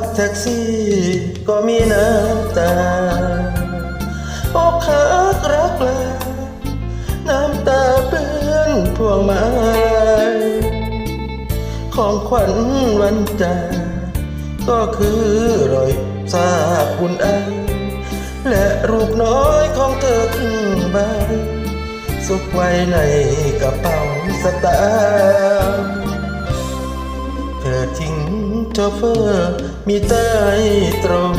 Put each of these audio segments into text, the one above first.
บแท็กซี่ก็มีน้ำตาอกหักรักลาน้ำตาเปื้อนพวงมาลัยของขวัญวันจากก็คือรอยซาบคุณไอาและรูปน้อยของเธอครึ่งใบซุกไว้ในกระเป๋าสตางค์ เฟอร์มีใต้ตรง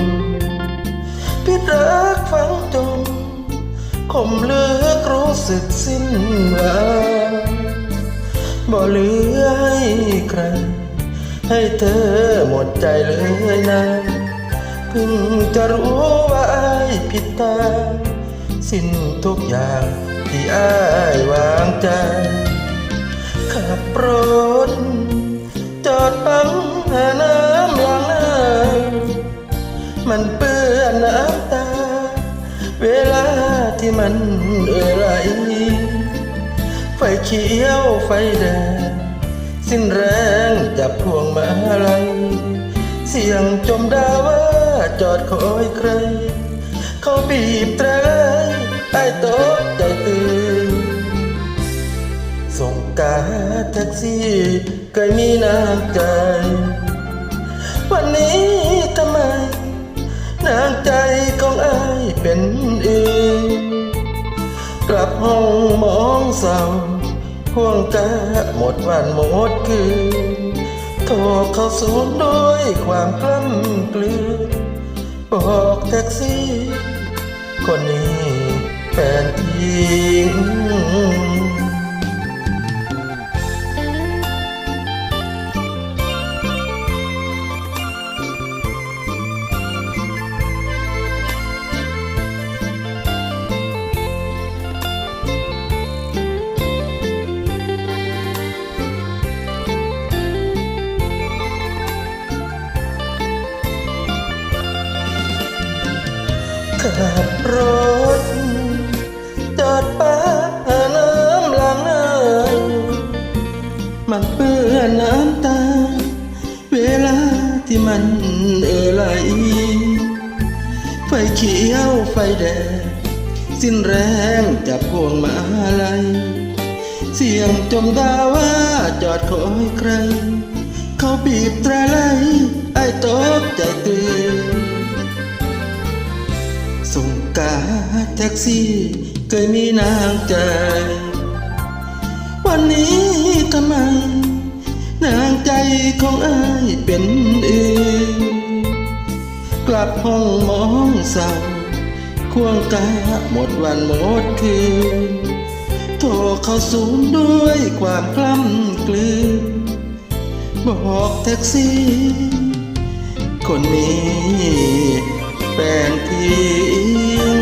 พิดรักฝังจมคมเลือกรู้สึกสิ้นหวังบ่เหลือให้ใคร ให้เธอหมดใจเลยนะเพิ่งจะรู้ว่าอายผิดทาสิ้นทุกอย่างที่อายวางใจขับรถ น้ำตา เวลาที่มันเอ่อไหลไฟเขียวไฟแดง สิ้นแรงจับพวงมาลัยเสียงจมดาว่าจอดคอยใคร เขาบีบแตรไอ้โต๊ะใจตื่นส่งกาแท็กซี่เคยมีน้ำใจ วันนี้ทำไม น้ำใจของอายเป็นอื่นกลับห้องมองเศร้าห่วงกหมดวันหมดคืนโทรเข้าสูนด้วยความกล้ำกลืนบอกแท็กซี่ คนนี้แฟนทิ้ง ขับรถ จอดป้าน้ำล้างหน้ามันเปื้อนน้ำตา เวลาที่มันเอ่อไหลไฟเขียวไฟแดง สิ้นแรงจับพวงมาลัยเสียงจมดาว่าจอดคอยใคร เขาบีบตรไลไอ้ตกใจตื่น กาแท็กซี่ เคยมีน้ำใจ วันนี้ทำไม นางใจของอายเป็นเอื่นกลับห้องมองเศร้าควงกาหมดวันหมดคืนโทรเข้าศูนย์ด้วยความกล้ำกลืนบอกแท็กซี่ คนนี้ แฟนทิ้ง